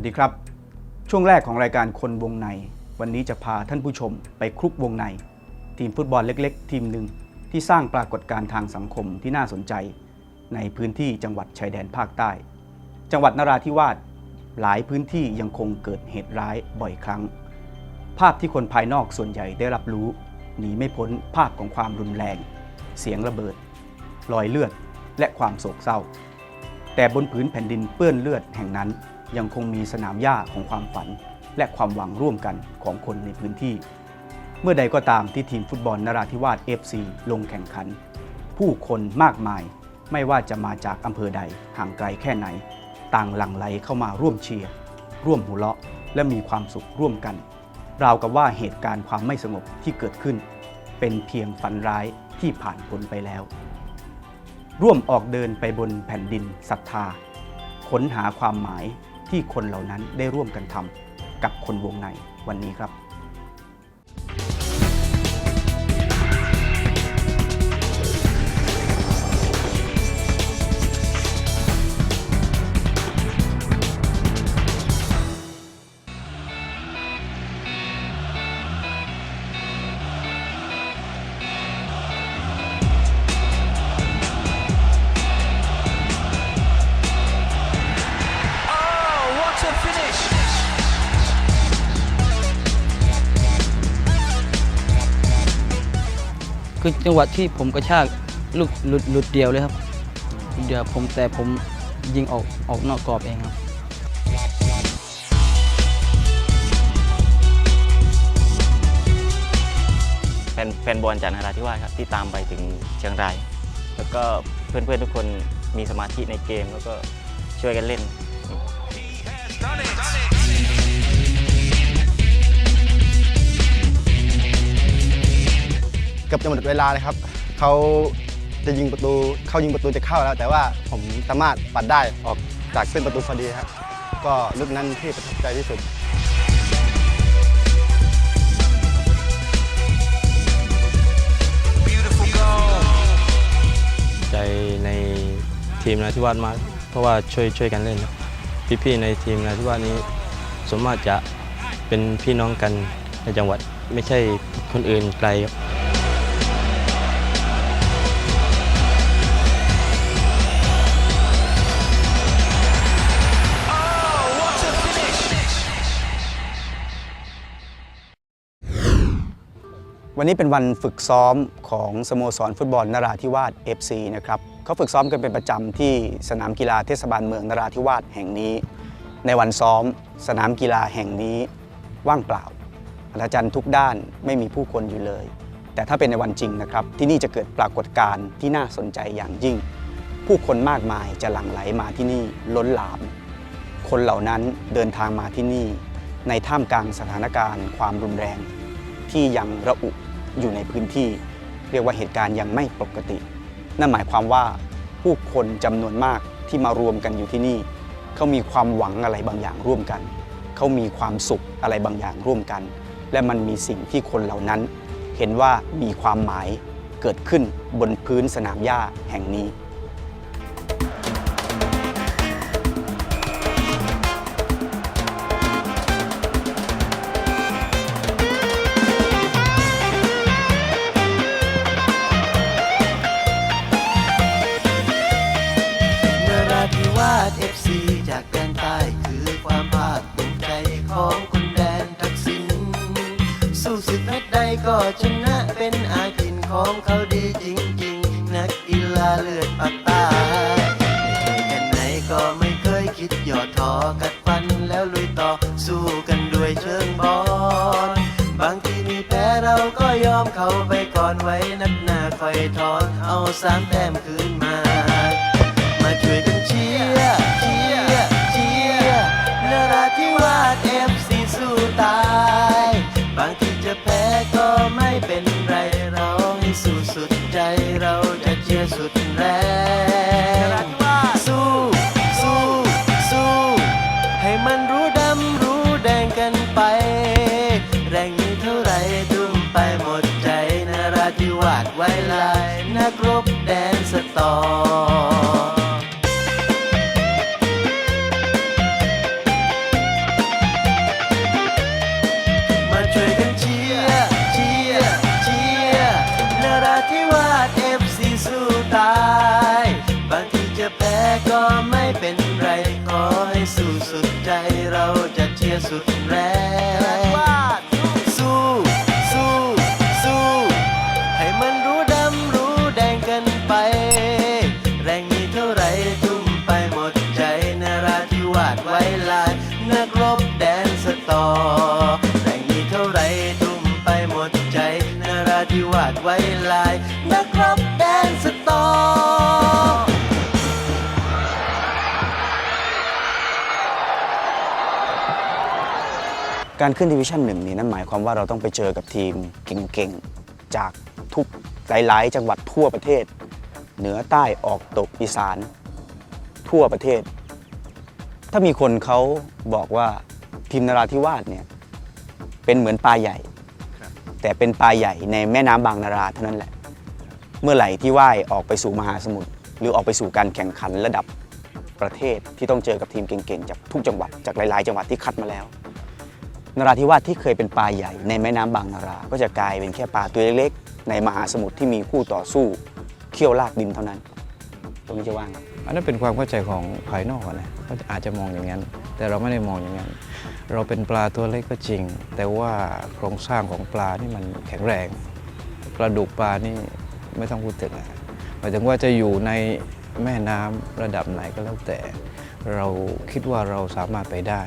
วัสดีครับ ช่วงแรกของรายการคนวงใน วันนี้จะพาท่านผู้ชมไปคลุกวงใน ทีมฟุตบอลเล็ก ๆ ทีมหนึ่งที่สร้างปรากฏการณ์ทางสังคมที่น่าสนใจ ในพื้นที่จังหวัดชายแดนภาคใต้ จังหวัดนราธิวาสหลายพื้นที่ยังคงเกิดเหตุร้ายบ่อยครั้ง ภาพที่คนภายนอกส่วนใหญ่ได้รับรู้หนีไม่พ้นภาพของความรุนแรง เสียงระเบิด รอยเลือด และความโศกเศร้า แต่บนผืนแผ่นดินเปื้อนเลือดแห่งนั้น ยังคงมีสนามหญ้าของความฝัน และความหวังร่วมกันของคนในพื้นที่ เมื่อใดก็ตามที่ทีมฟุตบอลนราธิวาส FC ลงแข่งขัน ผู้คนมากมายไม่ว่าจะมาจากอำเภอใดห่างไกลแค่ไหน ต่างหลั่งไหลเข้ามาร่วมเชียร์ ร่วมหัวเราะ และมีความสุขร่วมกัน ราวกับว่าเหตุการณ์ความไม่สงบที่เกิดขึ้น เป็นเพียงฝันร้ายที่ผ่านพ้นไปแล้ว ร่วมออกเดินไปบนแผ่นดินศรัทธา ค้นหาความหมาย ที่คนเหล่านั้นได้ร่วมกันทำกับคนวงในวันนี้ครับ คือจังหวะที่ผมกระชากลูกหลุดหลุดเดียวเลยครับหลุดเดียวผมแต่ผมยิงออกออกนอกกรอบเองครับ แฟนแฟนบอลจากนราธิวาสครับที่ตามไปถึงเชียงราย แล้วก็เพื่อนๆทุกคนมีสมาธิในเกมแล้วก็ช่วยกันเล่น Done it! เกือบจะหมดเวลาเลยครับเขาจะยิงประตูเขายิงประตูจะเข้าแล้ว แต่ว่าผมสามารถปัดได้ออกจากเส้นประตูพอดีครับ ก็ลูกนั้นที่ประทับใจที่สุดใจในทีมนาธิวาสมากเพราะว่าช่วยช่วยกันเล่นพี่ๆในทีมนาธิวาสนี้สมมติจะเป็นพี่น้องกันในจังหวัดไม่ใช่คนอื่นไกลครับ วันนี้เป็นวันฝึกซ้อมของสโมสรฟุตบอลนราธิวาส FC นะครับเขาฝึกซ้อมกันเป็นประจำที่สนามกีฬาเทศบาลเมืองนราธิวาสแห่งนี้ ในวันซ้อม สนามกีฬาแห่งนี้ ว่างเปล่าอาจารย์ทุกด้านไม่มีผู้คนอยู่เลย แต่ถ้าเป็นในวันจริงนะครับ ที่นี่จะเกิดปรากฏการณ์ที่น่าสนใจอย่างยิ่ง ผู้คนมากมายจะหลั่งไหลมาที่นี่ล้นหลาม คนเหล่านั้นเดินทางมาที่นี่ ในท่ามกลางสถานการณ์ ความรุนแรงที่ยังระอุ อยู่ในพื้นที่ เรียกว่าเหตุการณ์ยังไม่ปกติ นั่นหมายความว่าผู้คนจำนวนมากที่มารวมกันอยู่ที่นี่ เขามีความหวังอะไรบางอย่างร่วมกัน เขามีความสุขอะไรบางอย่างร่วมกัน และมันมีสิ่งที่คนเหล่านั้น เห็นว่ามีความหมายเกิดขึ้นบนพื้นสนามหญ้าแห่งนี้ บอลบางทีมีแพ้เราก็ยอมเขาไปก่อนไว้นัดหน้าคอยถอนเอาสามแต้มคืนมา มาช่วยกันเชียร์เชียร์เชียร์นราธิวาสเอฟซีสู้ตาย บางทีจะแพ้ก็ไม่เป็นไรเราให้สู้สุดใจเราจะเชียร์สุดแรง มาช่วยกันเชียร์ เชียร์ เชียร์นราธิวาสเอฟซีสู้ตาย บางทีจะแพ้ก็ไม่เป็นไร ขอให้สู้สุดใจเราจะเชียร์สุดแรง การขึ้นดิวิชั่นหนึ่งนี่นั่นหมายความว่าเราต้องไปเจอกับทีมเก่งๆ จากทุกหลายๆ จังหวัดทั่วประเทศ เหนือใต้ออกตกอีสาน ทั่วประเทศ ถ้ามีคนเขาบอกว่าทีมนราธิวาสเนี่ยเป็นเหมือนปลาใหญ่ แต่เป็นปลาใหญ่ในแม่น้ำบางนาราเท่านั้นแหละ เมื่อไหร่ที่ว่ายออกไปสู่มหาสมุทรหรือออกไปสู่การแข่งขันระดับประเทศที่ต้องเจอกับทีมเก่งๆ จากทุกจังหวัดจากหลายๆ จังหวัดที่คัดมาแล้ว นราธิวาสที่เคยเป็นปลาใหญ่ในแม่น้ำบางนารา ก็จะกลายเป็นแค่ปลาตัวเล็กๆ ในมหาสมุทรที่มีคู่ต่อสู้เคี่ยวลากดินเท่านั้น ตรงนี้จะว่างอันนั้นเป็นความเข้าใจของภายนอกนะเขาอาจจะมองอย่างนั้น แต่เราไม่ได้มองอย่างนั้น เราเป็นปลาตัวเล็กก็จริง แต่ว่าโครงสร้างของปลานี่มันแข็งแรงกระดูกปลานี่ไม่ต้องพูดถึงหมายถึงว่าจะอยู่ในแม่น้ำระดับไหนก็แล้วแต่ เราคิดว่าเราสามารถไปได้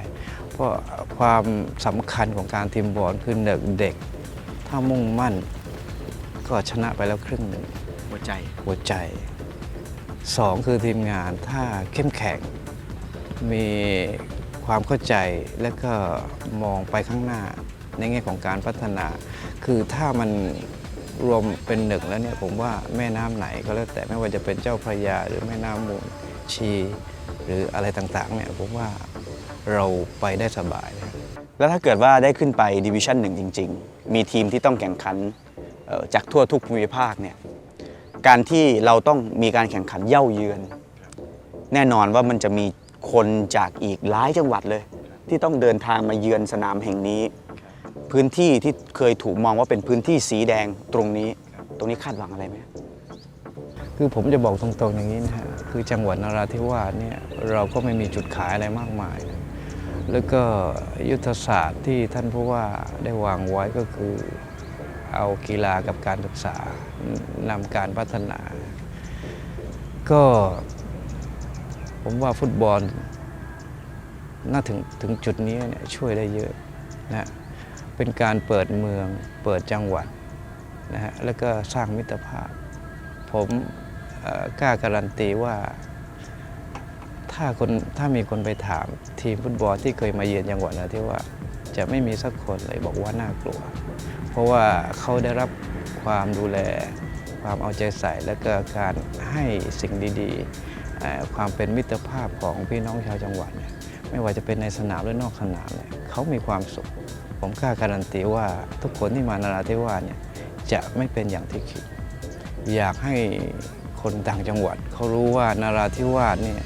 เพราะความสำคัญของการทีมบอลคือเด็กเด็ก ถ้ามุ่งมั่น ก็ชนะไปแล้วครึ่งหนึ่งหัวใจหัวใจสองคือทีมงานถ้าเข้มแข็ง มีความเข้าใจและก็มองไปข้างหน้า ในแง่ของการพัฒนา คือถ้ามันรวมเป็นหนึ่งแล้วเนี่ยผมว่าแม่น้ำไหนก็แล้วแต่ไม่ว่าจะเป็นเจ้าพระยาหรือแม่น้ำมูลชี หรืออะไรต่างๆเนี่ยผมว่า เราไปได้สบาย แล้วถ้าเกิดว่าได้ขึ้นไปดิวิชั่นหนึ่งจริง ๆ มีทีมที่ต้องแข่งขันจากทั่วทุกภูมิภาคเนี่ยการที่เราต้องมีการแข่งขันเย่าเยือน แน่นอนว่ามันจะมีคนจากอีกหลายจังหวัดเลย ที่ต้องเดินทางมาเยือนสนามแห่งนี้ พื้นที่ที่เคยถูกมองว่าเป็นพื้นที่สีแดงตรงนี้ ตรงนี้คาดหวังอะไรไหมคือผมจะบอกตรงๆอย่างนี้นะฮะคือจังหวัดนราธิวาสเนี่ยเราก็ไม่มีจุดขายอะไรมากมาย แล้วก็ยุทธศาสตร์ที่ท่านผู้ว่าได้วางไว้ก็คือเอากีฬากับการศึกษานำการพัฒนา ก็ผมว่าฟุตบอลน่าถึงถึงจุดนี้เนี่ยช่วยได้เยอะนะเป็นการเปิดเมืองเปิดจังหวัดนะฮะแล้วก็สร้างมิตรภาพ ผมกล้าการันตีว่า ถ้าคนถ้ามีคนไปถามทีมฟุตบอลที่เคยมาเยือนจังหวัดนราธิวาสจะไม่มีสักคนเลยบอกว่าน่ากลัว เพราะว่าเขาได้รับความดูแล ความเอาใจใส่และก็การให้สิ่งดีๆ ความเป็นมิตรภาพของพี่น้องชาวจังหวัด ไม่ว่าจะเป็นในสนามหรือนอกสนามเนี่ยเขามีความสุข ผมกล้าการันตีว่าทุกคนที่มานราธิวาสเนี่ยจะไม่เป็นอย่างที่คิด อยากให้คนต่างจังหวัดเขารู้ว่านาราธิวาสเนี่ย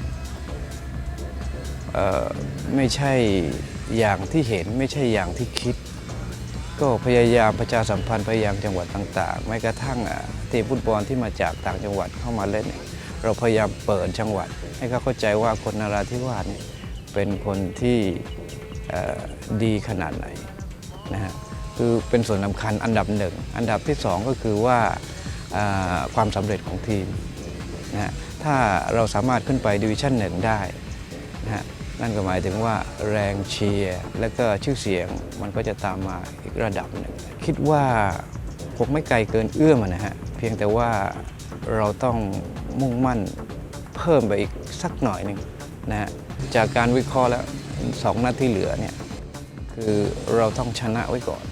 ไม่ใช่อย่างที่เห็นไม่ใช่อย่างที่คิด ก็พยายามประชาสัมพันธ์ไปยังจังหวัดต่างๆแม้กระทั่งทีมฟุตบอลที่มาจากต่างจังหวัดเข้ามาเล่น เราพยายามเปิดจังหวัด ให้เขาเข้าใจว่าคนนาราธิวาสเนี่ยเป็นคนที่ดีขนาดไหนนะฮะคือเป็นส่วนสำคัญอันดับหนึ่งอันดับที่สองก็คือว่าความสำเร็จของทีมนะฮะถ้าเราสามารถขึ้นไปดิวิชั่นหนึ่งได้นะฮะ นั่นก็หมายถึงว่าแรงเชียร์และก็ชื่อเสียงมันก็จะตามมาอีกระดับหนึ่ง คิดว่าคงไม่ไกลเกินเอื้อมนะฮะ เพียงแต่ว่าเราต้องมุ่งมั่นเพิ่มไปอีกสักหน่อยหนึ่งนะฮะ จากการวิเคราะห์แล้วสองนาทีเหลือเนี่ยคือเราต้องชนะไว้ก่อน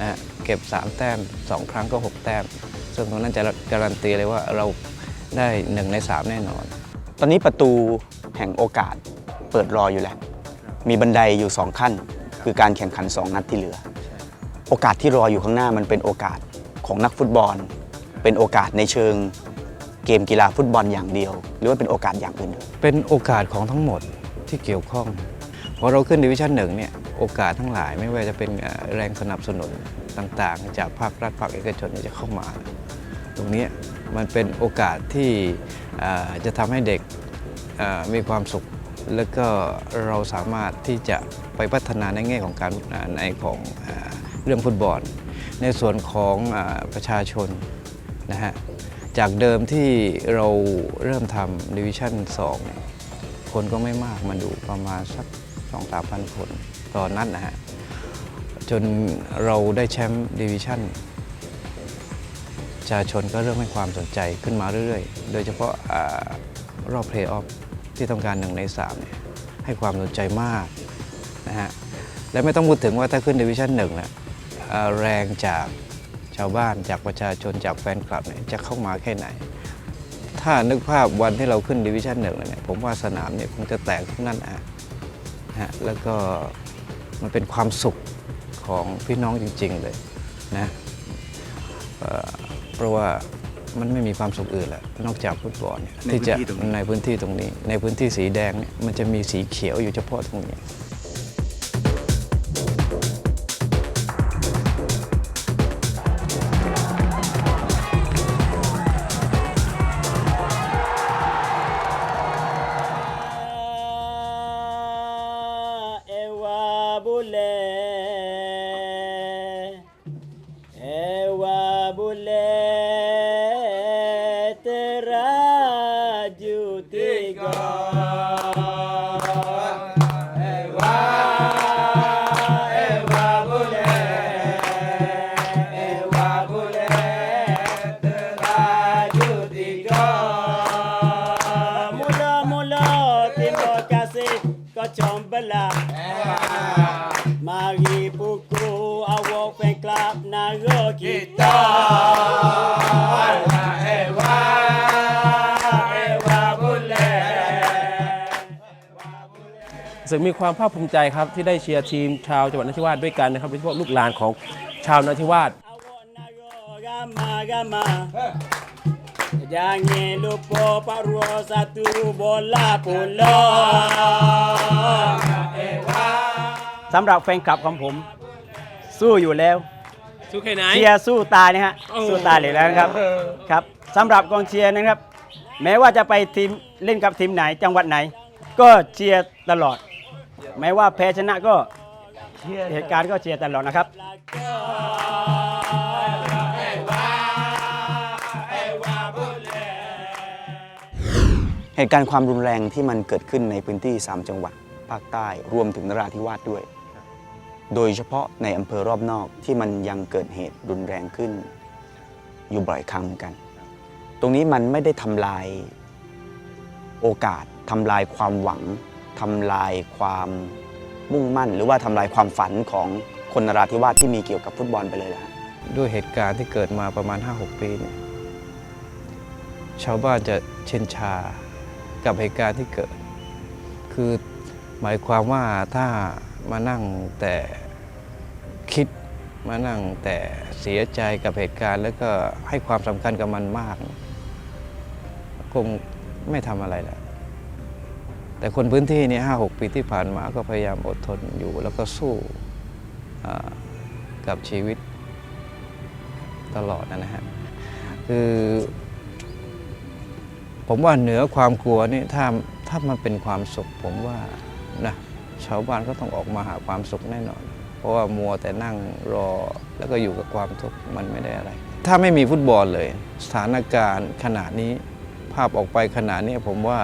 นะฮะ เก็บ 3 แต้ม 2 ครั้งก็ 6 แต้ม ซึ่งตรงนั้นจะการันตีเลยว่าเราได้ 1 ใน 3 แน่นอน ตอนนี้ประตูแห่งโอกาส เปิดรออยู่แล้ว มีบันไดอยู่สองขั้น คือการแข่งขัน 2 นัดที่เหลือ โอกาสที่รออยู่ข้างหน้ามันเป็นโอกาสของนักฟุตบอล เป็นโอกาสในเชิงเกมกีฬาฟุตบอลอย่างเดียว หรือว่าเป็นโอกาสอย่างอื่น เป็นโอกาสของทั้งหมดที่เกี่ยวข้องพอเราขึ้นดิวิชั่นหนึ่งเนี่ยโอกาสทั้งหลายไม่ว่าจะเป็นแรงสนับสนุนต่างๆ จากภาครัฐภาคเอกชนจะเข้ามา ตรงนี้มันเป็นโอกาสที่จะทำให้เด็กมีความสุข แล้วก็เราสามารถที่จะไปพัฒนาในแง่ของการในของเรื่องฟุตบอล ในส่วนของประชาชนนะฮะจากเดิมที่เราเริ่มทำดิวิชั่น2เนี่ยคนก็ไม่มากมาดูประมาณสัก2 3 0 0 0คนตอนนั้นนะฮะจนเราได้แชมป์ดิวิชั่นประชาชนก็เริ่มให้ความสนใจขึ้นมาเรื่อยๆ โดยเฉพาะอารอบเพลย์ออฟ ที่ต้องการหนึ่งในสามเนี่ยให้ความสนใจมากนะฮะและไม่ต้องพูดถึงว่าถ้าขึ้นดิวิชั่นหนึ่งนะเอ่อแรงจากชาวบ้านจากประชาชนจากแฟนคลับเนี่ยจะเข้ามาแค่ไหน ถ้านึกภาพวันที่เราขึ้นดิวิชั่นหนึ่งเนี่ยผมว่าสนามเนี่ยคงจะแตกทุกนั่นอะฮะแล้วก็มันเป็นความสุขของพี่น้องจริง ๆ เลยนะเพราะว่า มันไม่มีความสุขอื่นแหละนอกจากฟุตบอลเนี่ยในที่จะพื้นที่ตรงนี้ในพื้นที่ตรงนี้ ในพื้นที่สีแดงเนี่ยมันจะมีสีเขียวอยู่เฉพาะตรงนี้ กมีความภาคภูมิใจครับที่ได้เชียร์ทีมชาวจังหวัดนราธิวาสด้วยกันนะครับโดยเฉพาะลูกหลานของชาวนราธิวาส Awak nara rama-rama Jangan lupa Pak Rua satu bola pula สำหรับแฟนคลับของผม สู้อยู่แล้วสู้แค่ไหน เชียร์สู้ตายนะฮะโอ้สู้ตายเลยแล้วนะครับครับสำหรับกองเชียร์นะครับ แม้ว่าจะไปทีมเล่นกับทีมไหนจังหวัดไหน ก็เชียร์ตลอด แม้ว่าแพ้ชนะก็เหตุการณ์ก็เชียร์ตลอดนะครับ เหตุการณ์ความรุนแรงที่มันเกิดขึ้นในพื้นที่ 3 จังหวัดภาคใต้รวมถึงนราธิวาสด้วย โดยเฉพาะในอำเภอรอบนอกที่มันยังเกิดเหตุรุนแรงขึ้น อยู่บ่อยครั้งกัน ตรงนี้มันไม่ได้ทำลายโอกาสทำลายความหวัง ทำลายความมุ่งมั่น หรือว่าทำลายความฝันของคนนราธิวาสที่มีเกี่ยวกับฟุตบอลไปเลยนะด้วยเหตุการณ์ที่เกิดมาประมาณ 5-6 ปีเนี่ยชาวบ้านจะเช่นชากับเหตุการณ์ที่เกิด คือหมายความว่าถ้ามานั่งแต่คิดมานั่งแต่เสียใจกับเหตุการณ์ แล้วก็ให้ความสำคัญกับมันมาก คงไม่ทำอะไรแล้ว แต่คนพื้นที่นี่ห้าหกปีที่ผ่านมาก็พยายามอดทนอยู่แล้วก็สู้กับชีวิตตลอดนะฮะคือ ผมว่าเหนือความกลัวนี่ถ้าถ้ามันเป็นความสุข ผมว่านะชาวบ้านก็ต้องออกมาหาความสุขแน่นอน เพราะว่ามัวแต่นั่งรอแล้วก็อยู่กับความทุกข์มันไม่ได้อะไร ถ้าไม่มีฟุตบอลเลย สถานการณ์ขนาดนี้ ภาพออกไปขนาดนี้ผมว่า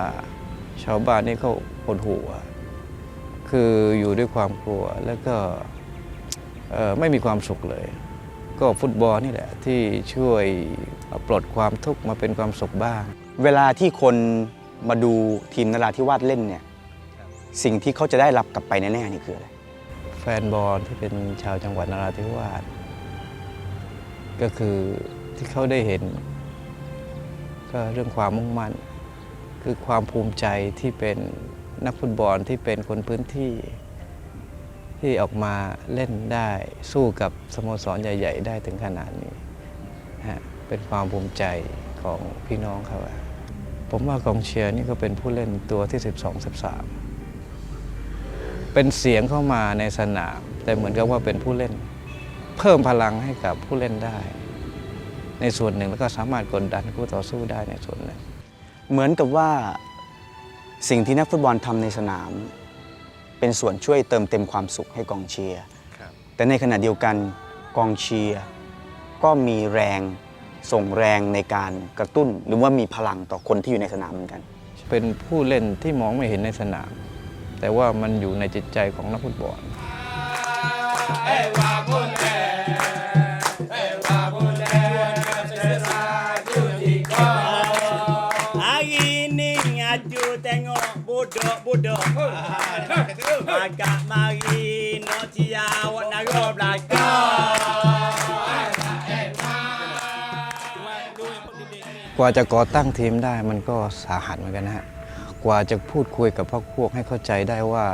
ชาวบ้านนี่เขาปวดหัวคืออยู่ด้วยความกลัวแล้วก็เอ่อไม่มีความสุขเลย ก็ฟุตบอลนี่แหละที่ช่วยปลดความทุกข์มาเป็นความสุขบ้าง เวลาที่คนมาดูทีมนราธิวาสเล่นเนี่ยสิ่งที่เขาจะได้รับกลับไปแน่ๆนี่คืออะไรแฟนบอลที่เป็นชาวจังหวัดนราธิวาสก็คือที่เขาได้เห็น ก็เรื่องความมุ่งมั่น คือความภูมิใจที่เป็นนักฟุตบอลที่เป็นคนพื้นที่ที่ออกมาเล่นได้สู้กับสโมสรใหญ่ ๆ ได้ถึงขนาดนี้ฮะเป็นความภูมิใจของพี่น้องเขาอะผมว่ากองเชียร์นี่ก็เป็นผู้เล่นตัวที่ 12 13 เป็นเสียงเข้ามาในสนาม แต่เหมือนกับว่าเป็นผู้เล่น เพิ่มพลังให้กับผู้เล่นได้ ในส่วนหนึ่งแล้วก็สามารถกดดันคู่ต่อสู้ได้ในส่วนหนึ่ง เหมือนกับว่าสิ่งที่นักฟุตบอลทำในสนาม เป็นส่วนช่วยเติมเต็มความสุขให้กองเชียร์แต่ในขณะเดียวกันกองเชียร์ก็มีแรงส่งแรงในการกระตุ้น หรือว่ามีพลังต่อคนที่อยู่ในสนามเหมือนกัน เป็นผู้เล่นที่มองไม่เห็นในสนาม แต่ว่ามันอยู่ในจิตใจของนักฟุตบอล Buddha Agak mari no tiawa na go กว่าจะก่อตั้งทีมได้มันก็สาหัสเหมือนกันนะฮะ กว่าจะพูดคุยกับพวกพวกให้เข้าใจได้ว่า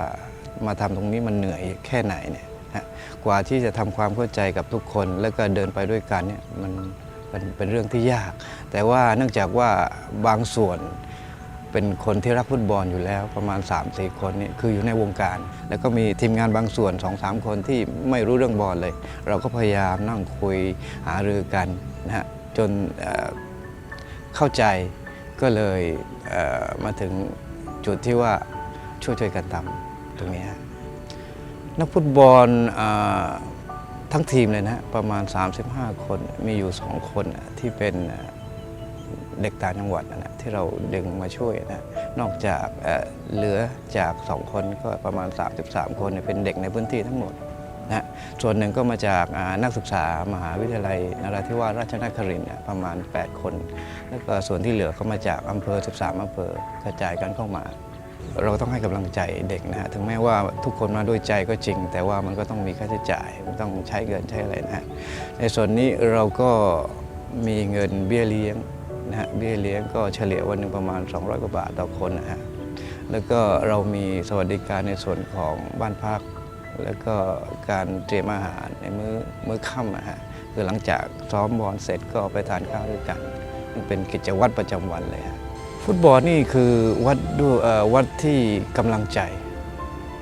มาทำตรงนี้มันเหนื่อยแค่ไหนเนี่ยนะกว่าที่จะทำความเข้าใจกับทุกคน แล้วก็เดินไปด้วยกันเนี่ยมันเป็นเป็นเรื่องที่ยาก แต่ว่าเนื่องจากว่าบางส่วน เป็นคนที่รักฟุตบอลอยู่แล้วประมาณ 3-4 คนนี่คืออยู่ในวงการ แล้วก็มีทีมงานบางส่วน 2-3 คนที่ไม่รู้เรื่องบอลเลย เราก็พยายามนั่งคุยหารือกันนะฮะจนเเข้าใจก็เลยเมาถึงจุดที่ว่าช่วยช่วยกันทำตรงนี้นักฟุตบอลทั้งทีมเลยนะประมาณ 35 คนมีอยู่ 2 คนที่เป็น เด็กต่างจังหวัดนะนะที่เราดึงมาช่วยนะนอกจากเหลือจาก 2 คนก็ประมาณ 33 คนเนี่ยเป็นเด็กในพื้นที่ทั้งหมดนะส่วนหนึ่งก็มาจากนักศึกษามหาวิทยาลัยนราธิวาสราชนครินทร์ประมาณ 8 คน แล้วก็ส่วนที่เหลือก็มาจากอำเภอ 13 อำเภอกระจายกันเข้ามา เราต้องให้กำลังใจเด็กนะฮะถึงแม้ว่าทุกคนมาด้วยใจก็จริง แต่ว่ามันก็ต้องมีค่าใช้จ่าย มันต้องใช้เงินใช้อะไรนะฮะในส่วนนี้เราก็มีเงินเบี้ยเลี้ยง นะฮะเบี้ยเลี้ยงก็เฉลี่ยวันหนึ่งประมาณ 200 กว่าบาทต่อคนนะฮะแล้วก็เรามีสวัสดิการในส่วนของบ้านพัก แล้วก็การเตรียมอาหารในมื้อมื้อค่ำนะฮะคือหลังจากซ้อมบอลเสร็จก็ไปทานข้าวด้วยกันเป็นกิจวัตรประจำวันเลยฮะฟุตบอลนี่คือวัดด้วยวัดที่กำลังใจ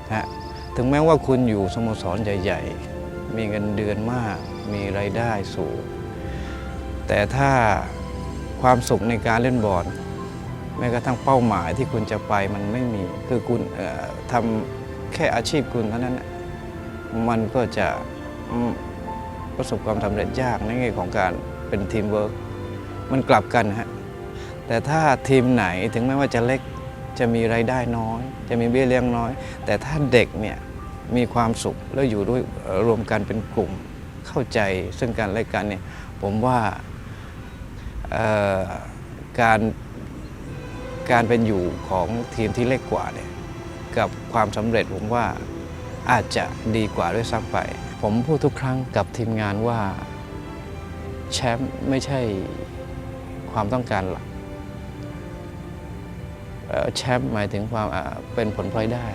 นะฮะถึงแม้ว่าคุณอยู่สโมสรใหญ่ ๆ มีเงินเดือนมาก มีรายได้สูง แต่ถ้า ความสุขในการเล่นบอลแม้กระทั่งเป้าหมายที่คุณจะไปมันไม่มี คือคุณทำแค่อาชีพคุณเท่านั้น มันก็จะประสบความสำเร็จยากในแง่ของการเป็นทีมเวิร์กมันกลับกันฮะแต่ถ้าทีมไหนถึงแม้ว่าจะเล็กจะมีรายได้น้อย จะมีเบี้ยเลี้ยงน้อย แต่ถ้าเด็กเนี่ยมีความสุขแล้วอยู่ด้วยรวมกันเป็นกลุ่มเข้าใจซึ่งกันและกันเนี่ยผมว่า การการเป็นอยู่ของทีมที่เล็กกว่าเนี่ยกับความสำเร็จผมว่าอาจจะดีกว่าด้วยซ้ำไป ผมพูดทุกครั้งกับทีมงานว่าแชมป์ไม่ใช่ความต้องการหลักแชมป์หมายถึงความเป็นผลพลอยได้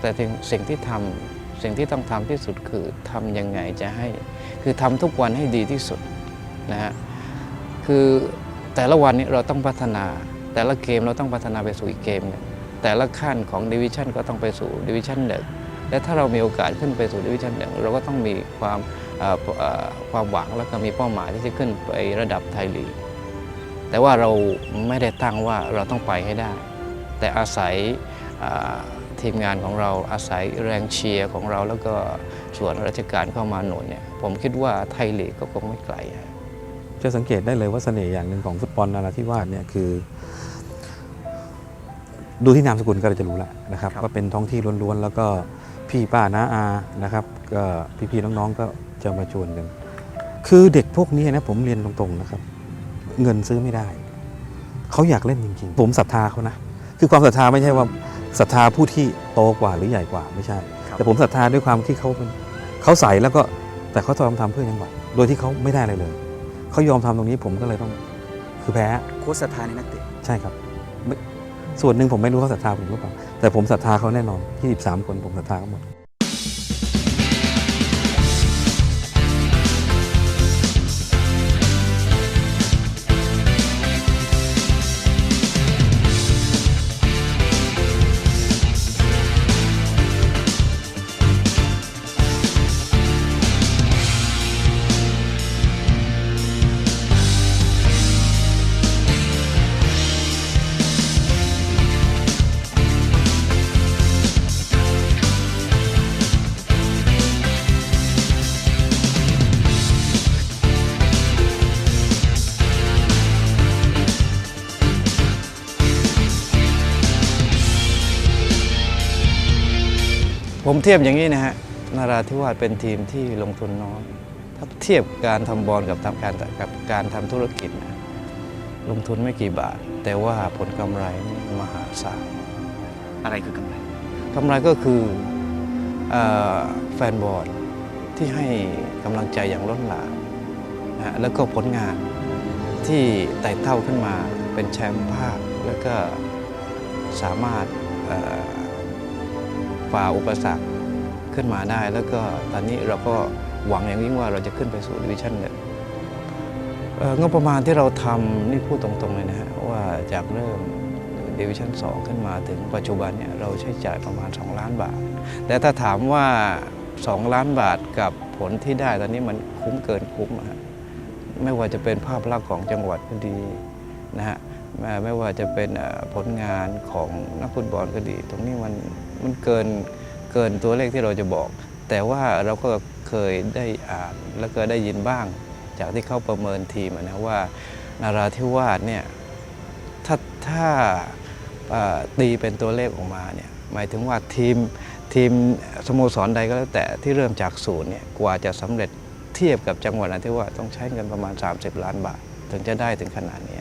แต่ถึงสิ่งที่ทำสิ่งที่ต้องทำที่สุดคือทำยังไงจะให้ คือทำทุกวันให้ดีที่สุดนะฮะ คือแต่ละวันนี้เราต้องพัฒนา แต่ละเกมเราต้องพัฒนาไปสู่อีกเกมหนึ่งแต่ละขั้นของดิวิชั่นก็ต้องไปสู่ดิวิชั่นหนึ่งและถ้าเรามีโอกาสขึ้นไปสู่ดิวิชั่นหนึ่งเราก็ต้องมีความความหวังแล้วก็มีเป้าหมายที่จะขึ้นไประดับไทยลีกแต่ว่าเราไม่ได้ตั้งว่าเราต้องไปให้ได้ แต่อาศัยทีมงานของเราอาศัยแรงเชียร์ของเราแล้วก็ส่วนราชการเข้ามาหนุนเนี่ยผมคิดว่าไทยลีกก็คงไม่ไกล จะสังเกตได้เลยว่าเสน่ห์อย่างหนึ่งของฟุตบอลนาราธิวาสเนี่ยคือ ดูที่นามสกุลก็จะรู้แล้วนะครับว่าเป็นท้องที่ล้วนๆ แล้วก็พี่ป้าน้าอานะครับก็พี่ๆน้องๆก็จะมาชวนกัน คือเด็กพวกนี้นะผมเรียนตรงๆนะครับ เงินซื้อไม่ได้ เขาอยากเล่นจริงๆ ผมศรัทธาเขานะ คือความศรัทธาไม่ใช่ว่าศรัทธาผู้ที่โตกว่าหรือใหญ่กว่าไม่ใช่ แต่ผมศรัทธาด้วยความที่เขาเป็นเขาใส่แล้วก็แต่เขายอมทำเพื่อจังหวัดโดยที่เขาไม่ได้อะไรเลย เขายอมทำตรงนี้ผมก็เลยต้อง คือแพ้โค้ชศรัทธาในนักเตะใช่ครับไม่ส่วนหนึ่งผมไม่รู้เขาศรัทธาผมหรือเปล่าแต่ผมศรัทธาเขาแน่นอน23คนผมศรัทธาเขาหมด ทียบอย่างนี้นะฮะนาราธิวาสเป็นทีมที่ลงทุนน้อยถ้าเทียบการทำบอลกับทำการกับการทำธุรกิจนะลงทุนไม่กี่บาท แต่ว่าผลกำไรนี่มหาศาลอะไรคือกำไรกำไรก็คือเออแฟนบอลที่ให้กำลังใจอย่างล้นหลามนะฮะแล้วก็ผลงานที่ไต่เต้าขึ้นมาเป็นแชมป์ภาค แล้วก็สามารถเอ่อฝ่าอุปสรรค ขึ้นมาได้ แล้วก็ตอนนี้เราก็หวังอย่างยิ่งว่าเราจะขึ้นไปสู่ดิวิชั่นหนึ่งเอ่องบประมาณที่เราทำนี่พูดตรงๆเลยนะฮะว่าจากเริ่มดิวิชั่น2ขึ้นมาถึงปัจจุบันเนี่ยเราใช้จ่ายประมาณ 2 ล้านบาท แต่ถ้าถามว่า 2 ล้านบาทกับผลที่ได้ตอนนี้มันคุ้มเกินคุ้มฮะไม่ว่าจะเป็นภาพลักษณ์ของจังหวัดก็ดีนะฮะไม่ไม่ว่าจะเป็นผลงานของนักฟุตบอลก็ดี ตรงนี้มันมันเกิน เกินตัวเลขที่เราจะบอก แต่ว่าเราก็เคยได้อ่านแล้วก็ได้ยินบ้าง จากที่เขาประเมินทีมอะนะว่านาราธิวาสเนี่ยถ้าถ้าตีเป็นตัวเลขออกมาเนี่ยหมายถึงว่าทีมทีมสโมสรใดก็แล้วแต่ที่เริ่มจากศูนย์เนี่ยกว่าจะสำเร็จเทียบกับจังหวัดนราธิวาสต้องใช้เงินประมาณ 30 ล้านบาท ถึงจะได้ถึงขนาดนี้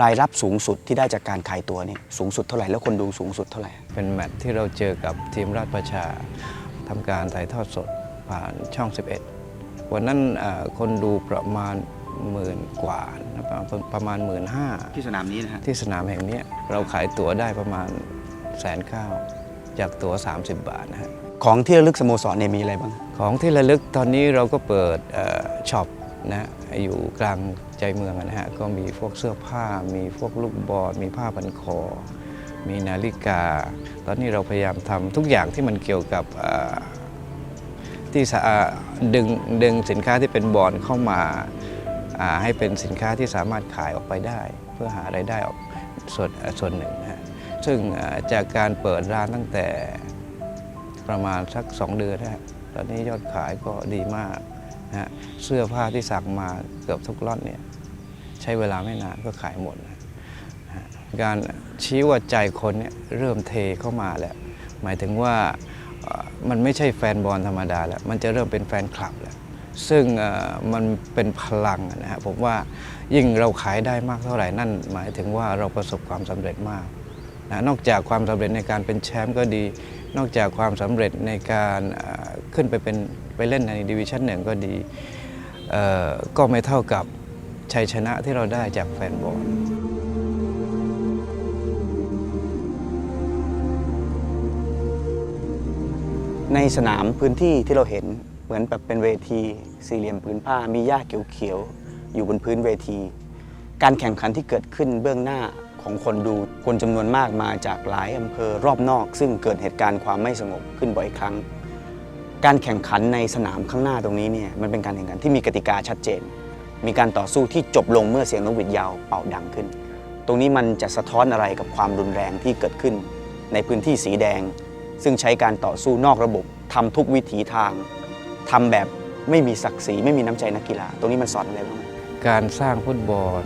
รายรับสูงสุดที่ได้จากการขายตัวนี่สูงสุดเท่าไหร่แล้วคนดูสูงสุดเท่าไหร่ เป็นแมตช์ที่เราเจอกับทีมราชประชาทำการถ่ายทอดสดผ่านช่อง 11 วันนั้นเอ่อคนดูประมาณหมื่นกว่านะประมาณประมาณหมื่นห้าที่สนามนี้นะฮะที่สนามแห่งเนี้ยเราขายตั๋วได้ประมาณแสนเก้าจากตั๋ว 30 บาทนะฮะของที่ระลึกสโมสรเนี่ยมีอะไรบ้าง ของที่ระลึกตอนนี้เราก็เปิดเอ่อช็อปนะฮะอยู่กลาง ใจเมืองนะฮะก็มีพวกเสื้อผ้า มีพวกลูกบอลมีผ้าพันคอ มีนาฬิกา ตอนนี้เราพยายามทำทุกอย่างที่มันเกี่ยวกับที่ดึงดึงสินค้าที่เป็นบอลเข้ามาให้เป็นสินค้าที่สามารถขายออกไปได้ เพื่อหารายได้ออกส่วนส่วนหนึ่งนะฮะซึ่งจากการเปิดร้านตั้งแต่ประมาณสัก 2 เดือนนะฮะตอนนี้ยอดขายก็ดีมากนะฮะ เสื้อผ้าที่สั่งมาเกือบทุกล็อตเนี่ยใช้เวลาไม่นานก็ขายหมดนะการชี้ว่าใจคนเนี่ยเริ่มเทเข้ามาแล้ว หมายถึงว่ามันไม่ใช่แฟนบอลธรรมดาแล้ว มันจะเริ่มเป็นแฟนคลับแล้ว ซึ่งมันเป็นพลังนะฮะผมว่ายิ่งเราขายได้มากเท่าไหร่นั่น หมายถึงว่าเราประสบความสำเร็จมากนะนอกจากความสำเร็จในการเป็นแชมป์ก็ดี นอกจากความสำเร็จในการขึ้นไปเป็นไปเล่นในดิวิชั่นหนึ่งก็ดี ก็ไม่เท่ากับชัยชนะที่เราได้จากแฟนบอลในสนามพื้นที่ที่เราเห็นเหมือนแบบเป็นเวทีสี่เหลี่ยมผืนผ้ามีหญ้าเขียวๆอยู่บนพื้นเวที การแข่งขันที่เกิดขึ้นเบื้องหน้าของคนดูคนจำนวนมากมาจากหลายอำเภอรอบนอก ซึ่งเกิดเหตุการณ์ความไม่สงบขึ้นบ่อยครั้ง การแข่งขันในสนามข้างหน้าตรงนี้เนี่ยมันเป็นการแข่งขันที่มีกติกาชัดเจน มีการต่อสู้ที่จบลงเมื่อเสียงนกหวีดยาวเป่าดังขึ้น ตรงนี้มันจะสะท้อนอะไรกับความรุนแรงที่เกิดขึ้น ในพื้นที่สีแดง ซึ่งใช้การต่อสู้นอกระบบทำทุกวิถีทางทำแบบไม่มีศักดิ์ศรีไม่มีน้ำใจนักกีฬา ตรงนี้มันสอนอะไรบ้างการสร้างฟุตบอล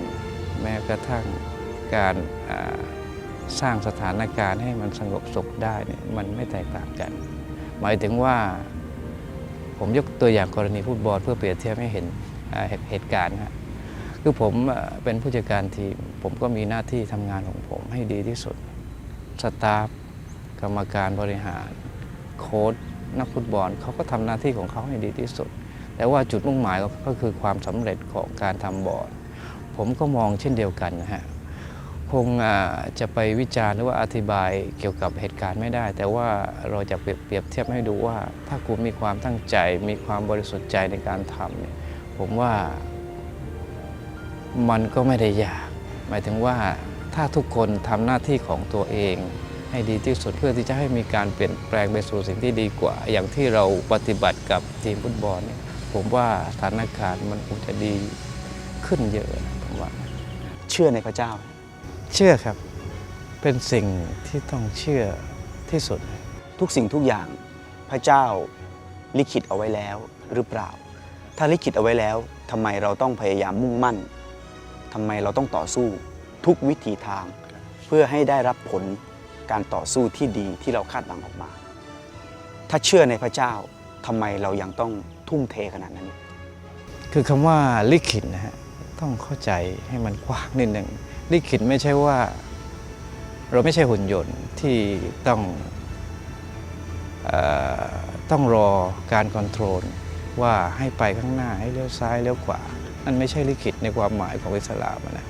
แม้กระทั่งการสร้างสถานการณ์ให้มันสงบสุขได้เนี่ยมันไม่แตกต่างกัน หมายถึงว่า ผมยกตัวอย่างกรณีฟุตบอลเพื่อเปรียบเทียบให้เห็นเหตุเหตุการณ์นะคือผมเป็นผู้จัดการทีม ผมก็มีหน้าที่ทำงานของผมให้ดีที่สุด สตาฟกรรมการบริหาร โค้ชนักฟุตบอลเขาก็ทำหน้าที่ของเขาให้ดีที่สุด แต่ว่าจุดมุ่งหมายก็คือความสำเร็จของการทำบอร์ดผมก็มองเช่นเดียวกันนะฮะ คงจะไปวิจารณ์หรือว่าอธิบายเกี่ยวกับเหตุการณ์ไม่ได้ แต่ว่าเราจะเปรียบเทียบให้ดูว่า ถ้าคุณมีความตั้งใจ มีความบริสุทธิ์ใจในการทำเนี่ยผมว่ามันก็ไม่ได้ยาก หมายถึงว่าถ้าทุกคนทำหน้าที่ของตัวเอง ให้ดีที่สุดเพื่อที่จะให้มีการเปลี่ยนแปลงไปสู่สิ่งที่ดีกว่า อย่างที่เราปฏิบัติกับทีมฟุตบอลเนี่ยผมว่าสถานการณ์มันคงจะดีขึ้นเยอะนะผมว่าเชื่อในพระเจ้า เชื่อครับ เป็นสิ่งที่ต้องเชื่อที่สุด ทุกสิ่งทุกอย่างพระเจ้าลิขิตเอาไว้แล้วหรือเปล่า ถ้าลิขิตเอาไว้แล้วทำไมเราต้องพยายามมุ่งมั่นทำไมเราต้องต่อสู้ทุกวิถีทาง เพื่อให้ได้รับผลการต่อสู้ที่ดีที่เราคาดหวังออกมา ถ้าเชื่อในพระเจ้าทำไมเรายังต้องทุ่มเทขนาดนั้น คือคำว่าลิขิตนะฮะต้องเข้าใจให้มันกว้างนิดหนึ่ง ลิขิตไม่ใช่ว่า เราไม่ใช่หุ่นยนต์ที่ต้องอต้องรอการคอนโทรลว่าให้ไปข้างหน้าให้เลี้ยวซ้ายเลี้ยวขวานั่นไม่ใช่ลิขิตในความหมายของอิสลามนะ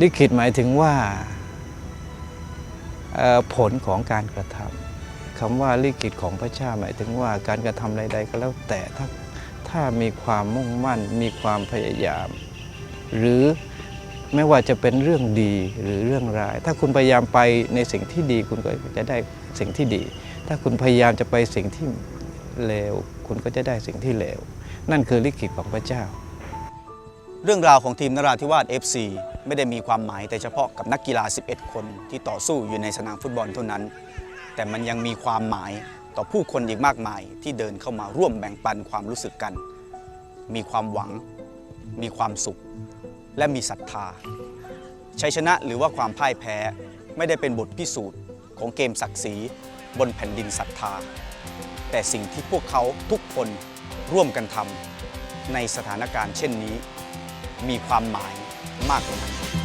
ลิขิตหมายถึงว่าผลของการกระทำคำว่าลิขิตของพระเจ้าหมายถึงว่าการกระทำใดๆก็แล้วแต่ถ้าถ้ามีความมุ่งมั่นมีความพยายาม หรือ ไม่ว่าจะเป็นเรื่องดีหรือเรื่องร้าย ถ้าคุณพยายามไปในสิ่งที่ดี คุณก็จะได้สิ่งที่ดี ถ้าคุณพยายามจะไปสิ่งที่เลว คุณก็จะได้สิ่งที่เลว นั่นคือลิขิตของพระเจ้า เรื่องราวของทีมนราธิวาส FC ไม่ได้มีความหมายแต่เฉพาะกับนักกีฬา 11 คนที่ต่อสู้อยู่ในสนามฟุตบอลเท่านั้น แต่มันยังมีความหมายต่อผู้คนอีกมากมายที่เดินเข้ามาร่วมแบ่งปันความรู้สึกกัน มีความหวัง มีความสุข และมีศรัทธาชัยชนะหรือว่าความพ่ายแพ้ไม่ได้เป็นบทพิสูจน์ของเกมศักดิ์ศรีบนแผ่นดินศรัทธา แต่สิ่งที่พวกเขาทุกคนร่วมกันทำในสถานการณ์เช่นนี้ มีความหมายมากกว่านั้น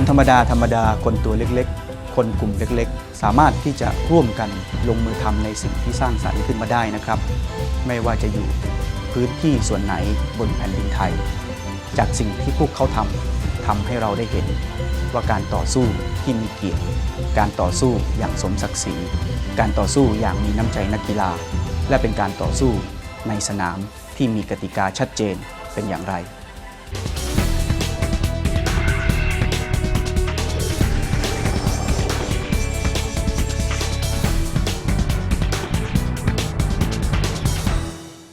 คนธรรมดาธรรมดาคนตัวเล็กๆ คนกลุ่มเล็กๆ สามารถที่จะร่วมกันลงมือทำในสิ่งที่สร้างสรรค์ขึ้นมาได้นะครับ ไม่ว่าจะอยู่พื้นที่ส่วนไหนบนแผ่นดินไทย จากสิ่งที่พวกเขาทำทำให้เราได้เห็น ว่าการต่อสู้ที่มีเกียรติ การต่อสู้อย่างสมศักดิ์ศรี การต่อสู้อย่างมีน้ำใจนักกีฬา และเป็นการต่อสู้ในสนามที่มีกติกาชัดเจนเป็นอย่างไร